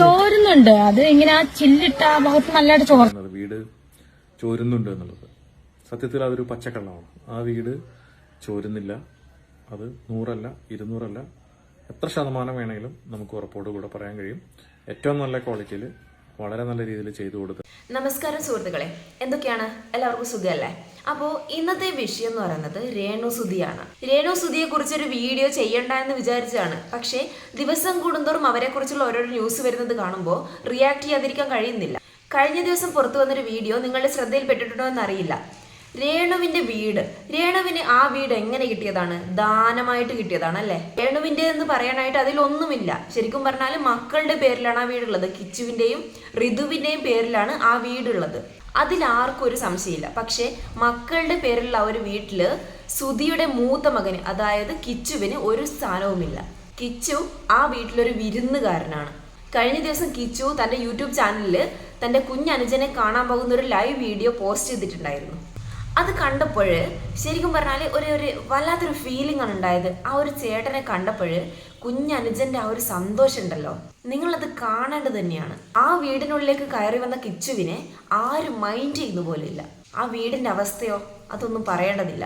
ചോരുന്നുണ്ട്. അത് ഇങ്ങനെ ആ ചില്ലിട്ട ആ ഭാഗത്ത് നല്ലതായിട്ട് വീട് ചോരുന്നുണ്ട് എന്നുള്ളത്. സത്യത്തിൽ അതൊരു പച്ചക്കള്ളമാണ്. ആ വീട് ചോരുന്നില്ല. അത് നൂറല്ല ഇരുന്നൂറല്ല. എത്ര ശതമാനം വേണമെങ്കിലും നമുക്ക് ഉറപ്പോടുകൂടെ പറയാൻ കഴിയും. ഏറ്റവും നല്ല ക്വാളിറ്റിയിൽ വളരെ നല്ല രീതിയിൽ ചെയ്തു കൊടുത്ത് നമസ്കാരം സുഹൃത്തുക്കളെ. എന്തൊക്കെയാണ്? എല്ലാവർക്കും സുഖമല്ലേ? അപ്പോൾ ഇന്നത്തെ വിഷയം എന്ന് പറയുന്നത് രേണു സുധിയാണ് രേണു സുധിയെ കുറിച്ചൊരു വീഡിയോ ചെയ്യണ്ട എന്ന് വിചാരിച്ചതാണ്. പക്ഷേ ദിവസം കൂടുന്തോറും അവരെ കുറിച്ചുള്ള ഓരോരോ ന്യൂസ് വരുന്നത് കാണുമ്പോൾ റിയാക്ട് ചെയ്യാതിരിക്കാൻ കഴിയുന്നില്ല. കഴിഞ്ഞ ദിവസം പുറത്തു വന്നൊരു വീഡിയോ നിങ്ങളുടെ ശ്രദ്ധയിൽപ്പെട്ടിട്ടുണ്ടോ എന്നറിയില്ല. രേണുവിന്റെ വീട്. രേണുവിന് ആ വീട് എങ്ങനെ കിട്ടിയതാണ്? ദാനമായിട്ട് കിട്ടിയതാണ് അല്ലേ? രേണുവിന്റെ എന്ന് പറയാനായിട്ട് അതിലൊന്നുമില്ല. ശരിക്കും പറഞ്ഞാൽ മക്കളുടെ പേരിലാണ് ആ വീടുള്ളത്. കിച്ചുവിന്റെയും ഋതുവിന്റെയും പേരിലാണ് ആ വീടുള്ളത്. അതിൽ ആർക്കും ഒരു സംശയമില്ല. പക്ഷേ മക്കളുടെ പേരിലുള്ള ഒരു വീട്ടിൽ സുധിയുടെ മൂത്ത മകന് അതായത് കിച്ചുവിന് ഒരു സ്ഥാനവുമില്ല. കിച്ചു ആ വീട്ടിലൊരു വിരുന്നുകാരനാണ്. കഴിഞ്ഞ ദിവസം കിച്ചു തന്റെ യൂട്യൂബ് ചാനലിൽ തന്റെ കുഞ്ഞനുജനെ കാണാൻ പോകുന്ന ഒരു ലൈവ് വീഡിയോ പോസ്റ്റ് ചെയ്തിട്ടുണ്ടായിരുന്നു. അത് കണ്ടപ്പോൾ ശരിക്കും പറഞ്ഞാൽ ഒരു ഒരു വല്ലാത്തൊരു ഫീലിംഗ് ആണ് ഉണ്ടായത്. ആ ഒരു ചേട്ടനെ കണ്ടപ്പോൾ കുഞ്ഞനുജന്റെ ആ ഒരു സന്തോഷം ഉണ്ടല്ലോ. നിങ്ങളത് കാണേണ്ടത് തന്നെയാണ്. ആ വീടിനുള്ളിലേക്ക് കയറി വന്ന കിച്ചുവിനെ ആരും മൈൻഡ് ചെയ്യുന്ന പോലില്ല. ആ വീടിന്റെ അവസ്ഥയോ അതൊന്നും പറയേണ്ടതില്ല.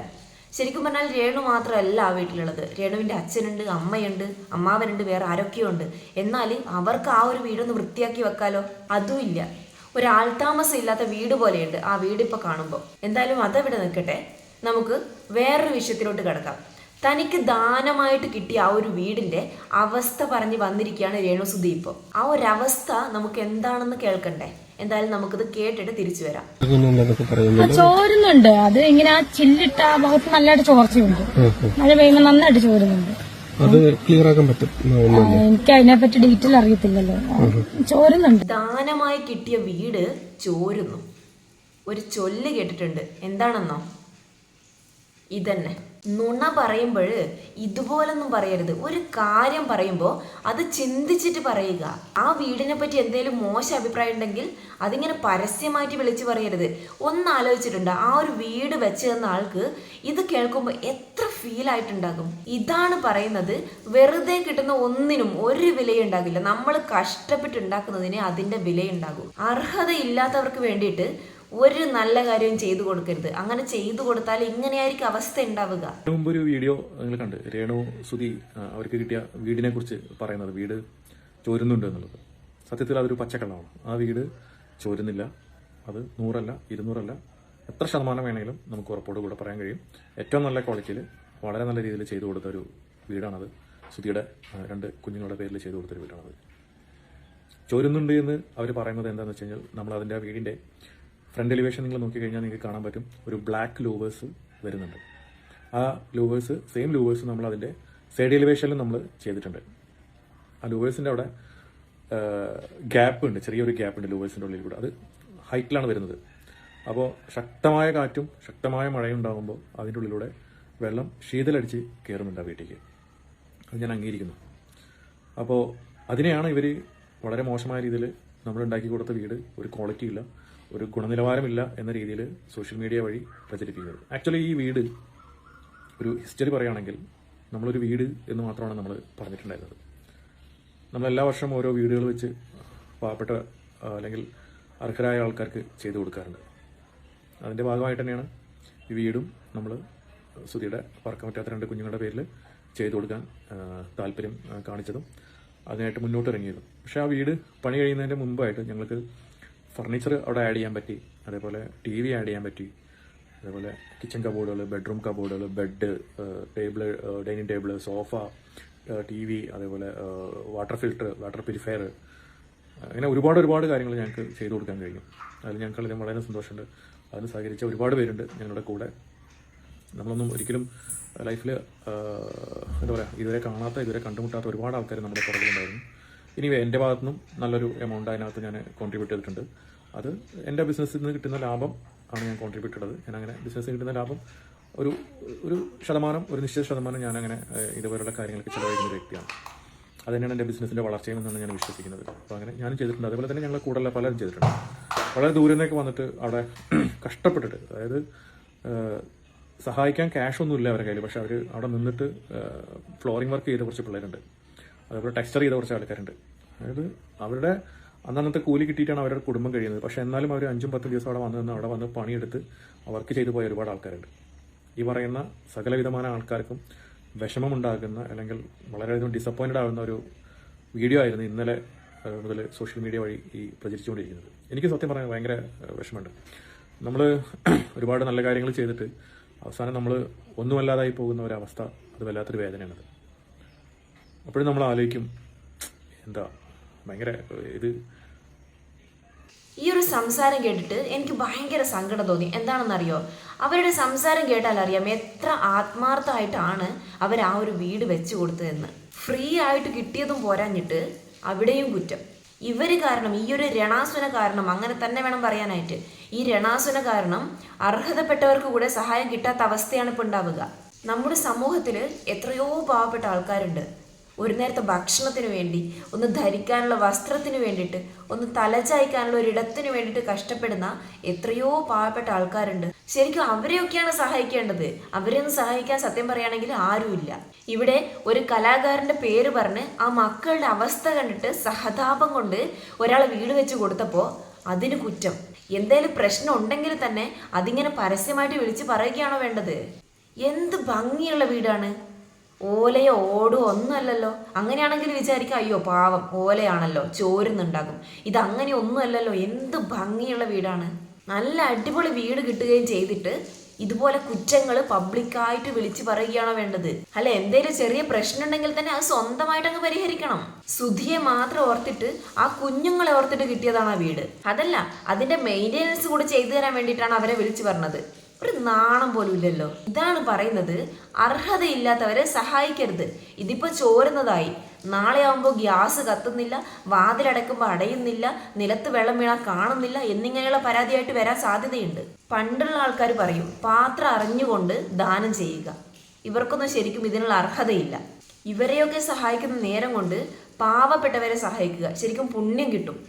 ശരിക്കും പറഞ്ഞാൽ രേണു മാത്രമല്ല ആ വീട്ടിലുള്ളത്. രേണുവിന്റെ അച്ഛനുണ്ട് അമ്മയുണ്ട് അമ്മാവനുണ്ട് വേറെ ആരൊക്കെയുണ്ട് എന്നാൽ അവർക്ക് ആ ഒരു വീടൊന്ന് വൃത്തിയാക്കി വെക്കാലോ? അതുമില്ല ഒരു ആൾതാമസം ഇല്ലാത്ത വീട് പോലെയുണ്ട് ആ വീട് ഇപ്പൊ കാണുമ്പോൾ എന്തായാലും അതവിടെ നിൽക്കട്ടെ. നമുക്ക് വേറൊരു വിഷയത്തിലോട്ട് കിടക്കാം. തനിക്ക് ദാനമായിട്ട് കിട്ടിയ ആ ഒരു വീടിന്റെ അവസ്ഥ പറഞ്ഞ് വന്നിരിക്കുകയാണ് രേണുസുദ്ധി ഇപ്പോൾ ആ ഒരു അവസ്ഥ നമുക്ക് എന്താണെന്ന് കേൾക്കണ്ടേ? എന്തായാലും നമുക്കിത് കേട്ടിട്ട് തിരിച്ചു വരാം. ചോരുന്നുണ്ട്. അത് ഇങ്ങനെ ആ ചില്ലിട്ട ആ ഭാഗത്ത് നല്ലതായിട്ട് ചോർച്ചയുണ്ട്. മഴ പെയ്യുമ്പോൾ നന്നായിട്ട് ചോരുന്നുണ്ട്. അത് ക്ലിയർ ആക്കാൻ പറ്റും. എനിക്ക് അതിനെപ്പറ്റി ഡീറ്റെയിൽ അറിയത്തില്ലല്ലോ. ചോരുന്നുണ്ട്. ദാനമായി കിട്ടിയ വീട് ചോരുന്നു. ഒരു ചൊല്ല് കേട്ടിട്ടുണ്ട്. എന്താണെന്നോ? ഇതന്നെ. നുണ പറയുമ്പോൾ ഇതുപോലൊന്നും പറയരുത്. ഒരു കാര്യം പറയുമ്പോൾ അത് ചിന്തിച്ചിട്ട് പറയുക. ആ വീടിനെ പറ്റി എന്തെങ്കിലും മോശം അഭിപ്രായം ഉണ്ടെങ്കിൽ അതിങ്ങനെ പരസ്യമായിട്ട് വിളിച്ചു പറയരുത്. ഒന്ന് ആലോചിച്ചിട്ടുണ്ട്? ആ ഒരു വീട് വെച്ച് തന്ന ആൾക്ക് ഇത് കേൾക്കുമ്പോൾ എത്ര ഫീൽ ആയിട്ടുണ്ടാകും? ഇതാണ് പറയുന്നത് വെറുതെ കിട്ടുന്ന ഒന്നിനും ഒരു വിലയുണ്ടാകില്ല നമ്മൾ കഷ്ടപ്പെട്ട് ഉണ്ടാക്കുന്നതിന് അതിന്റെ വിലയുണ്ടാകും. അർഹതയില്ലാത്തവർക്ക് വേണ്ടിയിട്ട് ഒരു നല്ല കാര്യവും ചെയ്തു കൊടുക്കരുത്. അങ്ങനെ ചെയ്തു കൊടുത്താൽ ഇങ്ങനെയായിരിക്കും അവസ്ഥ ഉണ്ടാവുക. ഒരു വീഡിയോ നിങ്ങൾ കണ്ട്. രേണു ആ, അവർക്ക് കിട്ടിയ വീടിനെ കുറിച്ച് പറയുന്നത്. വീട് ചോരുന്നുണ്ട് എന്നുള്ളത്. സത്യത്തിൽ അതൊരു പച്ചക്കള്ളമാണ്. ആ വീട് ചോരുന്നില്ല. അത് നൂറല്ല ഇരുന്നൂറല്ല. എത്ര ശതമാനം വേണമെങ്കിലും നമുക്ക് ഉറപ്പോട് കൂടെ പറയാൻ കഴിയും. ഏറ്റവും നല്ല ക്വാളിറ്റിയിൽ വളരെ നല്ല രീതിയിൽ ചെയ്തു കൊടുത്ത ഒരു വീടാണത്. സുധിയുടെ രണ്ട് കുഞ്ഞുങ്ങളുടെ പേരിൽ ചെയ്തു കൊടുത്തൊരു വീടാണത്. ചോരുന്നുണ്ട് എന്ന് അവർ പറയുന്നത് എന്താണെന്ന് വെച്ച് കഴിഞ്ഞാൽ നമ്മൾ അതിന്റെ വീടിന്റെ ഫ്രണ്ട് എലിവേഷൻ നിങ്ങൾ നോക്കിക്കഴിഞ്ഞാൽ നിങ്ങൾക്ക് കാണാൻ പറ്റും ഒരു ബ്ലാക്ക് ലൂവേഴ്സ് വരുന്നുണ്ട്. ആ ലൂവേഴ്സ് സെയിം ലൂവേഴ്സ് നമ്മൾ അതിന്റെ സൈഡ് എലിവേഷനിലും നമ്മൾ ചെയ്തിട്ടുണ്ട്. ആ ലൂവേഴ്സിന്റെ അവിടെ ഗ്യാപ്പ് ഉണ്ട് ചെറിയൊരു ഗ്യാപ്പ് ഉണ്ട് ലൂവേഴ്സിന്റെ ഉള്ളിൽ കൂടെ. അത് ഹൈറ്റിലാണ് വരുന്നത്. അപ്പോൾ ശക്തമായ കാറ്റും ശക്തമായ മഴയും ഉണ്ടാകുമ്പോൾ അതിന്റെ ഉള്ളിലൂടെ വെള്ളം ശീതലടിച്ച് കയറുന്നുണ്ട് ആ വീട്ടിലേക്ക്. അത് ഞാൻ അംഗീകരിക്കുന്നു. അപ്പോൾ അതിനെയാണ് ഇവർ വളരെ മോശമായ രീതിയിൽ നമ്മൾ ഉണ്ടാക്കി കൊടുത്ത വീട് ഒരു ക്വാളിറ്റി ഇല്ല. ഒരു ഗുണനിലവാരമില്ല എന്ന രീതിയിൽ സോഷ്യൽ മീഡിയ വഴി പ്രചരിപ്പിക്കുന്നത് ആക്ച്വലി ഈ വീട് ഒരു ഹിസ്റ്ററി പറയുകയാണെങ്കിൽ നമ്മളൊരു വീട് എന്ന് മാത്രമാണ് നമ്മൾ പറഞ്ഞിട്ടുണ്ടായിരുന്നത്. നമ്മൾ എല്ലാ വർഷവും ഓരോ വീടുകൾ വെച്ച് പാവപ്പെട്ട അല്ലെങ്കിൽ അർഹരായ ആൾക്കാർക്ക് ചെയ്തു കൊടുക്കാറുണ്ട്. അതിന്റെ ഭാഗമായിട്ട് തന്നെയാണ് ഈ വീടും നമ്മൾ സുധിയുടെ പറക്കാൻ പറ്റാത്ത രണ്ട് കുഞ്ഞുങ്ങളുടെ പേരിൽ ചെയ്തു കൊടുക്കാൻ താല്പര്യം കാണിച്ചതും അതിനായിട്ട് മുന്നോട്ട് ഇറങ്ങിയതും. പക്ഷേ ആ വീട് പണി കഴിയുന്നതിന്റെ മുമ്പായിട്ട് ഞങ്ങൾക്ക് ഫർണിച്ചർ അവിടെ ആഡ് ചെയ്യാൻ പറ്റി. അതേപോലെ ടി വി ആഡ് ചെയ്യാൻ പറ്റി. അതേപോലെ കിച്ചൺ കബോർഡുകൾ bedroom കബോർഡുകൾ bed table dining table sofa T V അതേപോലെ വാട്ടർ ഫിൽട്ടർ വാട്ടർ പ്യൂരിഫയർ അങ്ങനെ ഒരുപാട് ഒരുപാട് കാര്യങ്ങൾ ഞങ്ങൾക്ക് ചെയ്തു കൊടുക്കാൻ കഴിയും അതിൽ ഞങ്ങൾക്ക് അതിന് വളരെ സന്തോഷമുണ്ട്. അതിന് സഹകരിച്ച ഒരുപാട് പേരുണ്ട് ഞങ്ങളുടെ കൂടെ. നമ്മളൊന്നും ഒരിക്കലും ലൈഫിൽ എന്താ പറയുക ഇതുവരെ കാണാത്ത ഇതുവരെ കണ്ടുമുട്ടാത്ത ഒരുപാട് ആൾക്കാർ നമ്മുടെ പുറകിലുണ്ടായിരുന്നു. ഇനി എന്റെ ഭാഗത്തു നിന്നും നല്ലൊരു എമൗണ്ട് അതിനകത്ത് ഞാൻ കോൺട്രിബ്യൂട്ട് ചെയ്തിട്ടുണ്ട്. അത് എന്റെ ബിസിനസ്സിൽ നിന്ന് കിട്ടുന്ന ലാഭം ആണ് ഞാൻ കോൺട്രിബ്യൂട്ട് ചെയ്തത് ഞാൻ അങ്ങനെ ബിസിനസ്സിൽ കിട്ടുന്ന ലാഭം ഒരു ഒരു ശതമാനം ഒരു നിശ്ചിത ശതമാനം ഞാൻ അങ്ങനെ ഇതുപോലുള്ള കാര്യങ്ങൾക്ക് ചിലവഴിക്കുന്ന വ്യക്തിയാണ്. അത് തന്നെയാണ് എന്റെ ബിസിനസ്സിന്റെ വളർച്ചയെന്നാണ് ഞാൻ വിശ്വസിക്കുന്നത്. അപ്പോൾ അങ്ങനെ ഞാനും ചെയ്തിട്ടുണ്ട്. അതുപോലെ തന്നെ ഞങ്ങൾ കൂടുതലുള്ള പലരും ചെയ്തിട്ടുണ്ട്. വളരെ ദൂരെ നിന്നൊക്കെ വന്നിട്ട് അവിടെ കഷ്ടപ്പെട്ടിട്ട് അതായത് സഹായിക്കാൻ ക്യാഷ് ഒന്നും ഇല്ല അവരുടെ കയ്യിൽ പക്ഷെ അവർ അവിടെ നിന്നിട്ട് ഫ്ലോറിംഗ് വർക്ക് ചെയ്ത കുറച്ച് പിള്ളേരുണ്ട്. അതേപോലെ ടെക്സ്റ്റർ ചെയ്ത കുറച്ച് ആൾക്കാരുണ്ട്. അതായത് അവരുടെ അന്നന്നത്തെ കൂലി കിട്ടിയിട്ടാണ് അവരുടെ കുടുംബം കഴിയുന്നത്. പക്ഷേ എന്നാലും അവർ അഞ്ചും പത്തും ദിവസം അവിടെ വന്നു അവിടെ വന്ന് പണിയെടുത്ത് വർക്ക് ചെയ്തു പോയ ഒരുപാട് ആൾക്കാരുണ്ട്. ഈ പറയുന്ന സകലവിധമായ ആൾക്കാർക്കും വിഷമമുണ്ടാകുന്ന അല്ലെങ്കിൽ വളരെയധികം ഡിസപ്പോയിന്റഡ് ആകുന്ന ഒരു വീഡിയോ ആയിരുന്നു ഇന്നലെ മുതൽ സോഷ്യൽ മീഡിയ വഴി ഈ പ്രചരിച്ചുകൊണ്ടിരിക്കുന്നത്. എനിക്ക് സത്യം പറയാൻ ഭയങ്കര വിഷമമുണ്ട്. നമ്മൾ ഒരുപാട് നല്ല കാര്യങ്ങൾ ചെയ്തിട്ട് അവസാനം നമ്മൾ ഒന്നുമല്ലാതായി പോകുന്ന ഒരവസ്ഥ അത് വല്ലാത്തൊരു വേദനയാണത്. അപ്പോഴും നമ്മൾ ആലോചിക്കും എന്താ ഭയങ്കര ഇത്. ഈ ഒരു സംസാരം കേട്ടിട്ട് എനിക്ക് ഭയങ്കര സങ്കടം തോന്നി. എന്താണെന്നറിയോ? അവരുടെ സംസാരം കേട്ടാൽ അറിയാം എത്ര ആത്മാർത്ഥമായിട്ടാണ് അവർ ആ ഒരു വീട് വെച്ചു കൊടുത്തതെന്ന്. ഫ്രീ ആയിട്ട് കിട്ടിയതും പോരാഞ്ഞിട്ട് അവിടെയും കുറ്റം. ഇവർ കാരണം ഈ ഒരു രണാസുന കാരണം അങ്ങനെ തന്നെ വേണം പറയാനായിട്ട്. ഈ രണാസുന കാരണം അർഹതപ്പെട്ടവർക്ക് കൂടെ സഹായം കിട്ടാത്ത അവസ്ഥയാണ് ഇപ്പോൾ ഉണ്ടാവുക. നമ്മുടെ സമൂഹത്തിൽ എത്രയോ പാവപ്പെട്ട ആൾക്കാരുണ്ട്. ഒരു നേരത്തെ ഭക്ഷണത്തിന് വേണ്ടി ഒന്ന് ധരിക്കാനുള്ള വസ്ത്രത്തിന് വേണ്ടിയിട്ട് ഒന്ന് തലചായ്ക്കാനുള്ള ഒരു ഇടത്തിന് വേണ്ടിയിട്ട് കഷ്ടപ്പെടുന്ന എത്രയോ പാവപ്പെട്ട ആൾക്കാരുണ്ട്. ശരിക്കും അവരെയൊക്കെയാണ് സഹായിക്കേണ്ടത്. അവരെ ഒന്ന് സഹായിക്കാൻ സത്യം പറയുകയാണെങ്കിൽ ആരുമില്ല. ഇവിടെ ഒരു കലാകാരന്റെ പേര് പറഞ്ഞ് ആ മക്കളുടെ അവസ്ഥ കണ്ടിട്ട് സഹതാപം കൊണ്ട് ഒരാളെ വീട് വെച്ച് കൊടുത്തപ്പോൾ അതിന് കുറ്റം. എന്തേലും പ്രശ്നം ഉണ്ടെങ്കിൽ തന്നെ അതിങ്ങനെ പരസ്യമായിട്ട് വിളിച്ച് പറയുകയാണോ വേണ്ടത്? എന്ത് ഭംഗിയുള്ള വീടാണ്? ഓലയോ ഓടോ ഒന്നുമല്ലല്ലോ. അങ്ങനെയാണെങ്കിൽ വിചാരിക്കാം അയ്യോ പാവം ഓലയാണല്ലോ ചോരുന്നുണ്ടാകും. ഇത് അങ്ങനെ ഒന്നുമല്ലല്ലോ എന്ത് ഭംഗിയുള്ള വീടാണ്. നല്ല അടിപൊളി വീട് കിട്ടുകയും ചെയ്തിട്ട് ഇതുപോലെ കുറ്റങ്ങൾ പബ്ലിക്കായിട്ട് വിളിച്ചു പറയുകയാണോ വേണ്ടത്? അല്ല എന്തേലും ചെറിയ പ്രശ്നം ഉണ്ടെങ്കിൽ തന്നെ അത് സ്വന്തമായിട്ട് അങ്ങ് പരിഹരിക്കണം. സുധിയെ മാത്രം ഓർത്തിട്ട് ആ കുഞ്ഞുങ്ങളെ ഓർത്തിട്ട് കിട്ടിയതാണ് ആ വീട്. അതല്ല അതിന്റെ മെയിന്റെനൻസ് കൂടി ചെയ്തു തരാൻ വേണ്ടിയിട്ടാണ് അവരെ വിളിച്ചു പറഞ്ഞത്. ഒരു നാണം പോലും ഇല്ലല്ലോ. ഇതാണ് പറയുന്നത് അർഹതയില്ലാത്തവരെ സഹായിക്കരുത്. ഇതിപ്പോ ചോരുന്നതായി. നാളെ ആവുമ്പോൾ ഗ്യാസ് കത്തുന്നില്ല വാതിലടക്കുമ്പോൾ അടയുന്നില്ല നിലത്ത് വെള്ളം വീണാൽ കാണുന്നില്ല എന്നിങ്ങനെയുള്ള പരാതിയായിട്ട് വരാൻ സാധ്യതയുണ്ട്. പണ്ടുള്ള ആൾക്കാർ പറയും പാത്രം അറിഞ്ഞുകൊണ്ട് ദാനം ചെയ്യുക. ഇവർക്കൊന്നും ശരിക്കും ഇതിനുള്ള അർഹതയില്ല. ഇവരെയൊക്കെ സഹായിക്കുന്ന നേരം കൊണ്ട് പാവപ്പെട്ടവരെ സഹായിക്കുക ശരിക്കും പുണ്യം കിട്ടും.